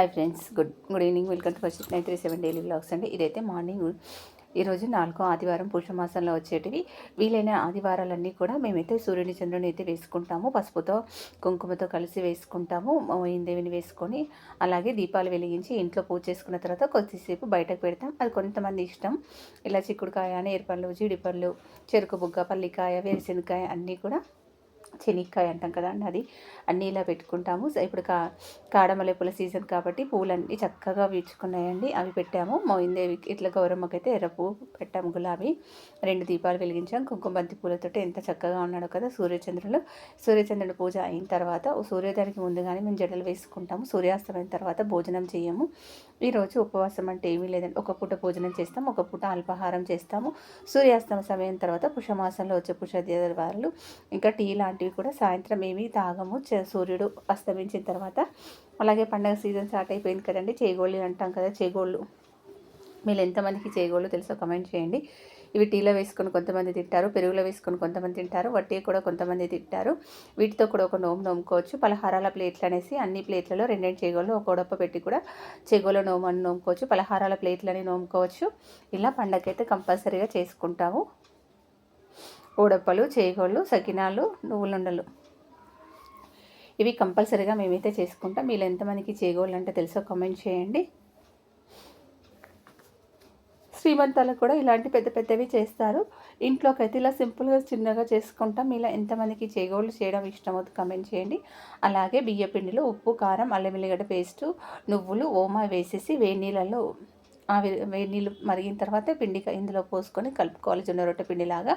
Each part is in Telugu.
Hi friends good good evening welcome to first nine three seven daily blogs అండి. ఇదైతే మార్నింగ్ ఈరోజు నాలుగో ఆదివారం పురుషమాసంలో వచ్చేటివి. వీలైన ఆదివారాలన్నీ కూడా మేమైతే సూర్యుని చంద్రుని అయితే వేసుకుంటాము. పసుపుతో కుంకుమతో కలిసి వేసుకుంటాము. దేవిని వేసుకొని అలాగే దీపాలు వెలిగించి ఇంట్లో పూజ చేసుకున్న తర్వాత కొద్దిసేపు బయటకు పెడతాం. అది కొంతమంది ఇష్టం. ఇలా చిక్కుడుకాయ నేర్పళ్ళు జీడిపళ్ళు చెరుకు బుగ్గ పల్లికాయ వేరుశెనకాయ అన్నీ కూడా చెనిక్కాయ అంటాం కదా అండి అది. అన్నీ ఇలా పెట్టుకుంటాము. ఇప్పుడు కా కాడమల్లెపూల సీజన్ కాబట్టి పూలన్నీ చక్కగా వీచుకున్నాయండి అవి పెట్టాము. మోయిందేవి ఇట్లా గౌరమ్మకైతే ఎర్ర పువ్వు పెట్టాము గులాబీ. రెండు దీపాలు వెలిగించాం. కుంకుమ బంతి పూలతో ఎంత చక్కగా ఉన్నాడో కదా సూర్యచంద్రులు సూర్యచంద్రుడు పూజ అయిన తర్వాత సూర్యోదయానికి ముందుగానే మేము జడలు వేసుకుంటాము. సూర్యాస్తమైన తర్వాత భోజనం చేయము. ఈరోజు ఉపవాసం అంటే ఏమీ లేదండి. ఒక పూట భోజనం చేస్తాము. ఒక పూట అల్పాహారం చేస్తాము. సూర్యాస్తమ సమయం తర్వాత పుషమాసంలో వచ్చే పుషదేవాలు ఇంకా టీ లాంటివి కూడా సాయంత్రం ఏమీ తాగము. సూర్యుడు అస్తమించిన తర్వాత అలాగే పండగ సీజన్ స్టార్ట్ అయిపోయింది కదండి. చేగోళ్ళు అంటాం కదా చేగోళ్ళు. మీరు ఎంతమందికి చేగోళ్ళు తెలుసో కమెంట్ చేయండి. ఇవి టీలో వేసుకొని కొంతమంది తింటారు పెరుగులో వేసుకొని కొంతమంది తింటారు వట్టి కూడా కొంతమంది తింటారు. వీటితో కూడా ఒక నోము నోముకోవచ్చు. పలహారాల ప్లేట్లు అనేసి అన్ని ప్లేట్లలో రెండెండు చేగోళ్ళు ఒక ఉడప్ప పెట్టి కూడా చేగోలో నోము అని నోముకోవచ్చు. పలహారాల ప్లేట్లని నోముకోవచ్చు. ఇలా పండగైతే కంపల్సరీగా చేసుకుంటాము. ఉడప్పలు చేగోళ్ళు సకినాలు నువ్వులుండలు. ఇవి కంపల్సరీగా మేమైతే చేసుకుంటాం. వీళ్ళు ఎంతమందికి చేగోళ్ళు అంటే తెలుసో కామెంట్ చేయండి. శ్రీమంతాలకు కూడా ఇలాంటి పెద్ద పెద్దవి చేస్తారు. ఇంట్లోకి అయితే ఇలా సింపుల్గా చిన్నగా చేసుకుంటాం. ఇలా ఎంతమందికి చేగోళ్ళు చేయడం ఇష్టమవుతుంది కమెంట్ చేయండి. అలాగే బియ్య పిండిలో ఉప్పు కారం అల్లం వెల్లిగడ్డ పేస్టు నువ్వులు ఓమా వేసేసి వేడి నీళ్ళల్లో వేడి నీళ్ళు మరిగిన తర్వాత పిండి ఇందులో పోసుకొని కలుపుకోవాలి జొన్న రొట్టె పిండిలాగా.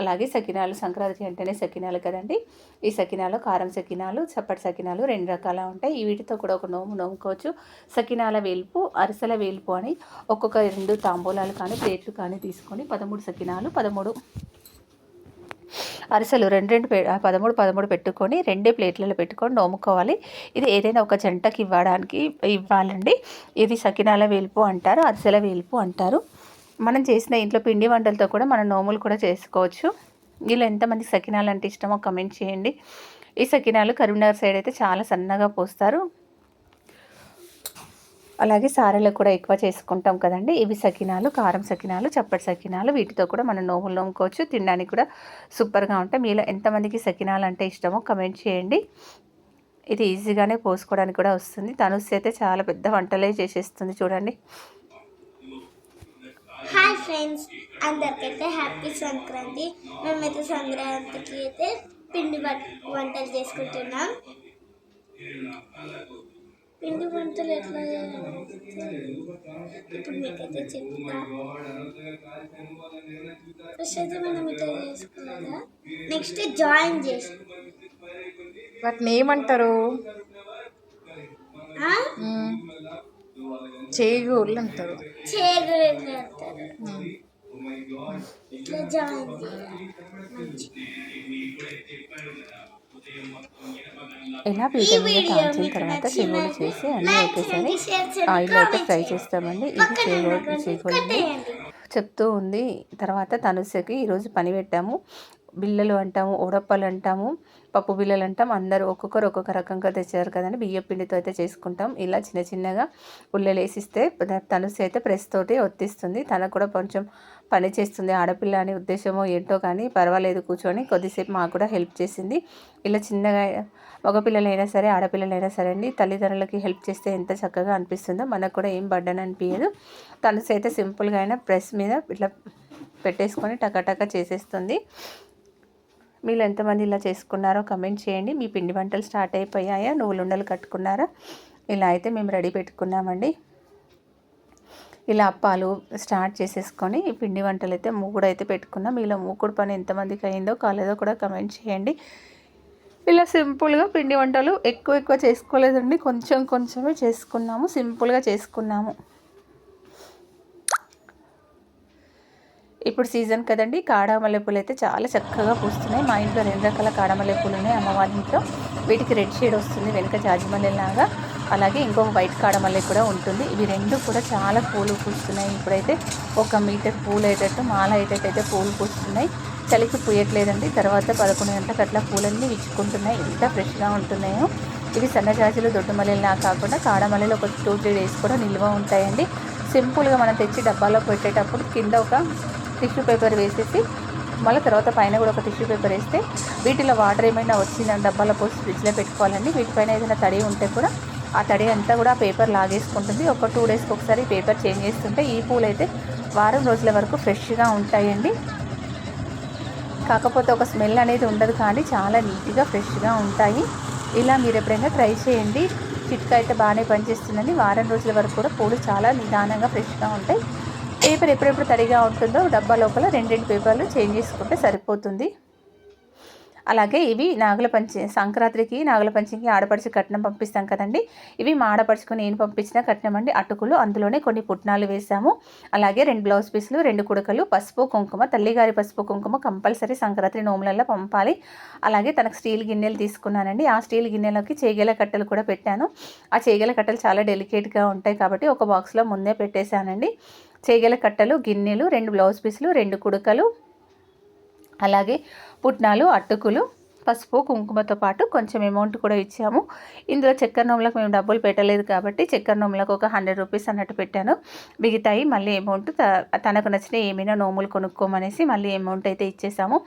అలాగే సకినాలు సంక్రాంతి అంటేనే సకినాలు కదండి. ఈ సకినాలు కారం సకినాలు చప్పటి సకినాలు రెండు రకాల ఉంటాయి. వీటితో కూడా ఒక నోము నోముకోవచ్చు సకినాల వేల్పు అరిసెల వేల్పు అని ఒక్కొక్క రెండు తాంబూలాలు కానీ ప్లేట్లు కానీ తీసుకొని పదమూడు సకినాలు పదమూడు అరిసెలు రెండు రెండు పదమూడు పదమూడు పెట్టుకొని రెండే ప్లేట్లలో పెట్టుకొని నోముకోవాలి. ఇది ఏదైనా ఒక జంటకి ఇవ్వడానికి ఇవ్వాలండి. ఇది సకినాల వేలుపు అంటారు అరిసెల వేలుపు అంటారు. మనం చేసిన ఇంట్లో పిండి వంటలతో కూడా మనం నోములు కూడా చేసుకోవచ్చు. వీళ్ళు ఎంతమంది సకినాలు అంటే ఇష్టమో కమెంట్ చేయండి. ఈ సకినాలు కరీంనగర్ సైడ్ అయితే చాలా సన్నగా పోస్తారు. అలాగే సారెలకు కూడా ఎక్కువ చేసుకుంటాం కదండి. ఇవి సకినాలు కారం సకినాలు చప్పటి సకినాలు వీటితో కూడా మనం నోములు నోముకోవచ్చు. తినడానికి కూడా సూపర్గా ఉంటాయి. మీలో ఎంతమందికి సకినాలు అంటే ఇష్టమో కమెంట్ చేయండి. ఇది ఈజీగానే పోసుకోవడానికి కూడా వస్తుంది. తనుస్ అయితే చాలా పెద్ద వంటలే చేసేస్తుంది చూడండి. హాయ్ ఫ్రెండ్స్ అందరికైతే హ్యాపీ సంక్రాంతి. మేమైతే సంక్రాంతికి అయితే పిండి వంటలు చేసుకుంటున్నాం. పిండి వంటలు ఎట్లా ఇప్పుడు మీకైతే చెప్తా. ఫస్ట్ అయితే మనం ఇట్లా చేసుకోవాలా? నెక్స్ట్ జాయిన్ చేసి. వాటిని ఏమంటారు? చేగోళ్ళు అంటారు. చేగులు అంటారు. ఇట్లా జాయిన్ చేయాలి. ఇలా పీట మీద కాల్చిన తర్వాత చెగోలు చేసి అన్నీ ఒకేసారి ఆయిల్ అయితే ఫ్రై చేస్తామండి. ఇది చేగోలు చేగోలు చెప్తూ ఉంది. తర్వాత తనుసకి ఈరోజు పని పెట్టాము. బిల్లలు అంటాము ఉడప్పలు అంటాము పప్పు బిల్లలు అంటాం. అందరూ ఒక్కొక్కరు ఒక్కొక్క రకంగా తెచ్చారు కదండి. బియ్య పిండితో అయితే చేసుకుంటాం. ఇలా చిన్న చిన్నగా ఉల్లలు వేసిస్తే తనుసు అయితే ప్రెస్ తోటి ఒత్తిస్తుంది. తనకు కూడా కొంచెం పని చేస్తుంది. ఆడపిల్ల అనే ఉద్దేశమో ఏంటో కానీ పర్వాలేదు కూర్చొని కొద్దిసేపు మాకు కూడా హెల్ప్ చేసింది. ఇలా చిన్నగా మగపిల్లలైనా సరే ఆడపిల్లలైనా సరే అండి తల్లిదండ్రులకి హెల్ప్ చేస్తే ఎంత చక్కగా అనిపిస్తుందో మనకు కూడా ఏం బడ్డని అనిపించదు తనుసు అయితే సింపుల్గా అయినా ప్రెస్ మీద ఇట్లా పెట్టేసుకొని టకాటకా చేసేస్తుంది. మీరు ఎంతమంది ఇలా చేసుకున్నారో కమెంట్ చేయండి. మీ పిండి వంటలు స్టార్ట్ అయిపోయాయా? నువ్వులుండలు కట్టుకున్నారా? ఇలా అయితే మేము రెడీ పెట్టుకున్నామండి. ఇలా అప్పాలు స్టార్ట్ చేసేసుకొని ఈ పిండి వంటలు అయితే మూకుడు అయితే పెట్టుకున్నాం. ఇలా మూకుడు పని ఎంతమందికి అయిందో కాలేదో కూడా కమెంట్ చేయండి. ఇలా సింపుల్గా పిండి వంటలు ఎక్కువ ఎక్కువ చేసుకోలేదండి. కొంచెం కొంచెమే చేసుకున్నాము. సింపుల్గా చేసుకున్నాము. ఇప్పుడు సీజన్ కదండి. కాడమల్లెపూలు అయితే చాలా చక్కగా పూస్తున్నాయి. మా ఇంట్లో రెండు రకాల కాడమల్లెపూలు ఉన్నాయి అమ్మవారి ఇంట్లో వీటికి రెడ్ షేడ్ వస్తుంది వెనుక జాజిమల్లెలాగా అలాగే ఇంకొక వైట్ కాడమల్లె కూడా ఉంటుంది. ఇవి రెండు కూడా చాలా పూలు పూస్తున్నాయి. ఇప్పుడైతే ఒక మీటర్ పూలు అయ్యేటట్టు మాల అయ్యేటట్టు అయితే పూలు పూస్తున్నాయి. చలికి పూయట్లేదండి. తర్వాత పదకొండు గంటలకు అట్లా పూలన్నీ విచ్చుకుంటున్నాయి. ఎంత ఫ్రెష్గా ఉంటున్నాయో. ఇవి సన్నజాజులు దొడ్డుమల్లెలా కాకుండా కాడమల్లెలు ఒక టూ త్రీ డేస్ కూడా నిల్వ ఉంటాయండి. సింపుల్గా మనం తెచ్చి డబ్బాలో పెట్టేటప్పుడు కింద ఒక టిష్యూ పేపర్ వేసేసి మళ్ళీ తర్వాత పైన కూడా ఒక టిష్యూ పేపర్ వేస్తే వీటిలో వాటర్ ఏమైనా వచ్చిన డబ్బాలో పోసి ఫ్రిడ్జ్లో పెట్టుకోవాలండి. వీటిపైన ఏదైనా తడి ఉంటే కూడా ఆ తడి అంతా కూడా ఆ పేపర్ లాగేసుకుంటుంది. ఒక టూ డేస్కి ఒకసారి పేపర్ చేంజ్ చేస్తుంటే ఈ పూలు అయితే వారం రోజుల వరకు ఫ్రెష్గా ఉంటాయండి. కాకపోతే ఒక స్మెల్ అనేది ఉండదు కానీ చాలా నీట్గా ఫ్రెష్గా ఉంటాయి. ఇలా మీరు ఎప్పుడైనా ట్రై చేయండి. చిట్కా అయితే బాగానే పనిచేస్తుందండి. వారం రోజుల వరకు కూడా పూలు చాలా నిదానంగా ఫ్రెష్గా ఉంటాయి. పేపర్ ఎప్పుడెప్పుడు తడిగా ఉంటుందో డబ్బా లోపల రెండు పేపర్లు చేంజ్ చేసుకుంటే సరిపోతుంది. అలాగే ఇవి నాగుల పంచి సంక్రాంతికి నాగుల పంచికి ఆడపడిచి కట్నం పంపిస్తాం కదండి. ఇవి మా ఆడపడుచుకు నేను పంపించిన కట్నం అండి. అటుకులు అందులోనే కొన్ని పుట్నాలు వేసాము అలాగే రెండు బ్లౌజ్ పీసులు రెండు కుడకలు పసుపు కుంకుమ తల్లిగారి పసుపు కుంకుమ కంపల్సరీ సంక్రాంతి నోములలో పంపాలి. అలాగే తనకు స్టీల్ గిన్నెలు తీసుకున్నానండి. ఆ స్టీల్ గిన్నెలోకి చేగల కట్టెలు కూడా పెట్టాను. ఆ చేగల కట్టెలు చాలా డెలికేట్గా ఉంటాయి కాబట్టి ఒక బాక్స్లో ముందే పెట్టేశానండి. చేగల కట్టలు గిన్నెలు రెండు బ్లౌజ్ పీసులు రెండు కుడకలు అలాగే పుట్నాలు అటుకులు పసుపు కుంకుమతో పాటు కొంచెం అమౌంట్ కూడా ఇచ్చాము. ఇందులో చక్కెర నోములకు మేము డబ్బులు పెట్టలేదు కాబట్టి చక్కెర నోములకు ఒక హండ్రెడ్ రూపీస్ అన్నట్టు పెట్టాను. మిగతాయి మళ్ళీ అమౌంట్ తనకు నచ్చిన ఏమైనా నోములు కొనుక్కోమనేసి మళ్ళీ అమౌంట్ అయితే ఇచ్చేసాము.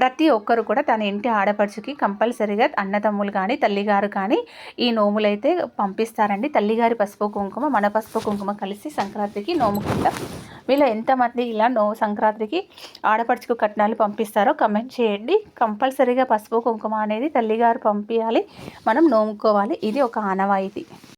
ప్రతి ఒక్కరు కూడా తన ఇంటి ఆడపడుచుకి కంపల్సరీగా అన్నదమ్ములు కానీ తల్లిగారు కానీ ఈ నోములు అయితే పంపిస్తారండి. తల్లిగారి పసుపు కుంకుమ మన పసుపు కుంకుమ కలిసి సంక్రాంతికి నోముకుంటాం మీలో ఎంతమంది ఇలా నో సంక్రాంతికి ఆడపడుచుకు కట్నాలు పంపిస్తారో కమెంట్ చేయండి. కంపల్సరీగా పసుపు కుంకుమ అనేది తల్లిగారు పంపించాలి మనం నోముకోవాలి. ఇది ఒక ఆనవాయితీ.